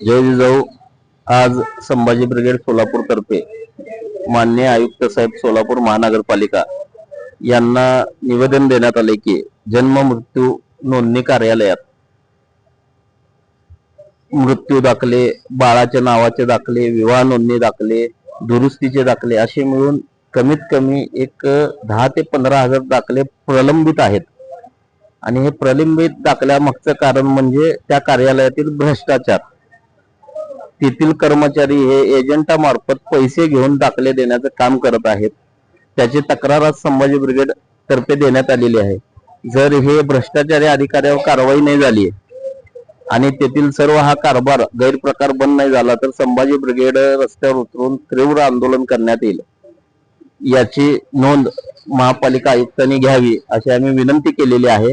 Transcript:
जय जिजाऊ आज संभाजी ब्रिगेड सोलापूर तर्फे मान्य आयुक्त साहेब सोलापूर महानगरपालिका यांना निवेदन देण्यात आले की जन्म मृत्यू नोंदणी कार्यालयात मृत्यू दाखले बाळाच्या नावाचे दाखले विवाह नोंदणी दाखले दुरुस्तीचे दाखले असे मिळून कमीत कमी एक दहा ते पंधरा हजार दाखले प्रलंबित आहेत. आणि हे प्रलंबित दाखल्यामागचं कारण म्हणजे त्या कार्यालयातील भ्रष्टाचार. तेथील कर्मचारी हे एजंटामार्फत पैसे घेऊन दाखले देण्याचं काम करत आहेत. त्याची तक्रार आज संभाजी ब्रिगेड तर्फे देण्यात आलेली आहे. जर हे भ्रष्टाचारी अधिकाऱ्यावर कारवाई नाही झाली आणि तेथील सर्व हा कारभार गैरप्रकार बंद नाही झाला तर संभाजी ब्रिगेड रस्त्यावर उतरून तीव्र आंदोलन करण्यात येईल. याची नोंद महापालिका आयुक्तांनी घ्यावी अशी आम्ही विनंती केलेली आहे.